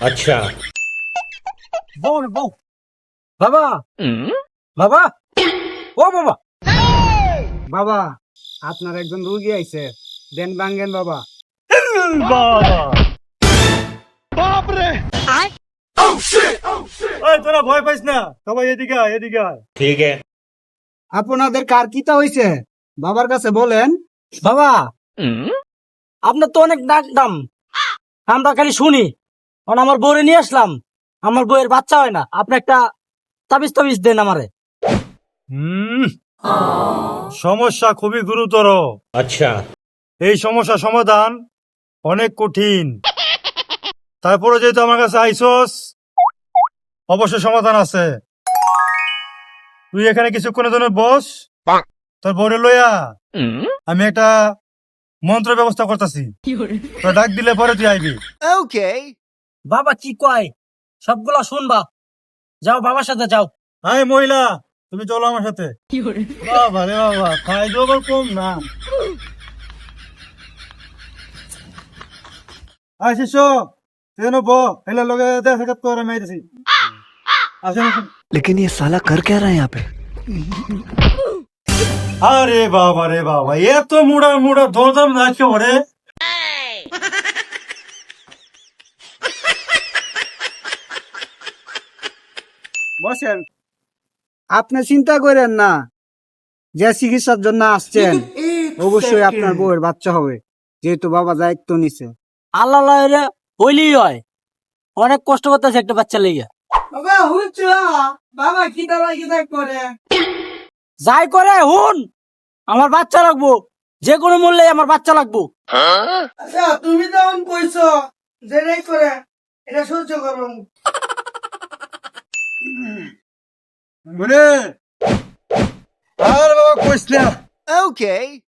আচ্ছা। বাবা। আপনার একজন রুগী আইছে। দেন বাঙ্গেন বাবা। তোরা ভয় পাইস না। সবাই এদিকে এদিকে ঠিক আছে। আপনাদের কার কিতা হইছে? বাবার কাছে বলেন বাবা আপনার তো অনেক ডাক দাম। আমরা খালি শুনি। কারণ আমার বউরে নিয়ে আসলাম। আমার বউয়ের বাচ্চা হয় না। আপনি একটা তাবিজ তাবিজ দেন আমারে। সমস্যা খুবই গুরুতর। আচ্ছা। এই সমস্যা সমাধান অনেক কঠিন। তারপরে যেহেতু আমার কাছে আইসস অবশ্য সমাধান আছে। তুই এখানে কিছুক্ষণের জন্য বস। তোর বউরে লইয়া আমি একটা মন্ত্র ব্যবস্থা করতেছি তোর ডাক দিলে পরে তুই আইবি বাবা কি কয় সবগুলা শুনবা যাও বাবার সাথে যাও হাই মহিলা তুমি চলো আমার সাথে বাবা রে বাবা খাই দেবো কম না আয় শিষ্য তুই ব এলে লগে দেখা সাক্ষাৎ করে আমি আইতেছি আসেন আসেন लेकिन ये साला कर क्या रहा है यहाँ पे আরে বাবা রে বাবা এত মুড়া মুড়া দরদাম নাচছে ওরে। বসেন। আপনি চিন্তা করেন না যে চিকিৎসার জন্য আসছেন অবশ্যই আপনার বউয়ের বাচ্চা হবে যেহেতু বাবা দায়িত্ব নিছে। আল্লাহ রে হইলেই হয়। অনেক কষ্ট করতেছে একটা বাচ্চা লেগে বাবা হুনছ বাবা কি দাঁড়া কি করে যাই করে হুন আমার বাচ্চা লাগবো। যে কোনো মূল্যে আমার বাচ্চা লাগবো। আচ্ছা তুমি তখন কইছো যেটাই করে এটা সহ্য করো মানে আর বাবা কইস না।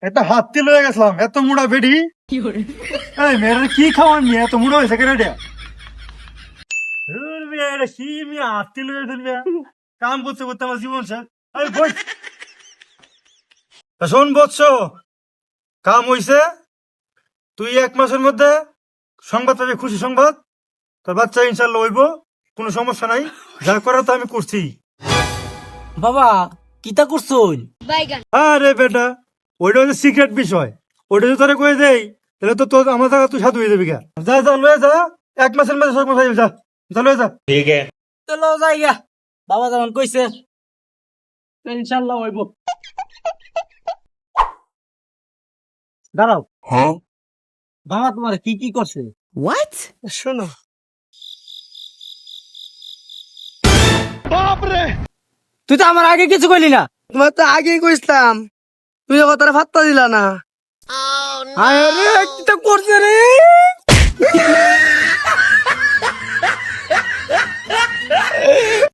একটা হাতি লয়ে গেছিলাম এত মুড়া বেডি। এই মেয়েরা কি খাওয়ান এত মুড়া হয়েছে কেন এটা? ধুর মিয়া, এটা কি মিয়া? হাতি লয়ে ধুর কাম করতে করতে আমার জীবন আরে বই তা শোন বৎস কাম হইছে তুই এক মাসের মধ্যে সংবাদ পাবি খুশি সংবাদ। তোর বাচ্চা ইনশাল্লাহ হইব কোনো সমস্যা নাই যা করার তো আমি করছি। বাবা কিতা করছুন? আরে বেটা ওইটা হচ্ছে সিক্রেট বিষয়। ওইটা যদি তোরা কয়ে দেই তাহলে তো তোর আমার জায়গা তুই সাধু হয়ে যাবি গা। যা যা লয়ে যা এক মাসের মধ্যে সব মাস যা যা লয়ে যা। ঠিক আছে। চলো যাই গা বাবা যেমন কইছে ইনশাল্লাহ হইব। দাঁড়াও। বাবা তোমার কি কি করছে? হোয়াট শোনো। তুই তো আমার আগে কিছু কইলি না। তোমার তো আগে কইছিলাম। তুই কথাটা ফাত্তা দিলা না। আরে কি তো করছে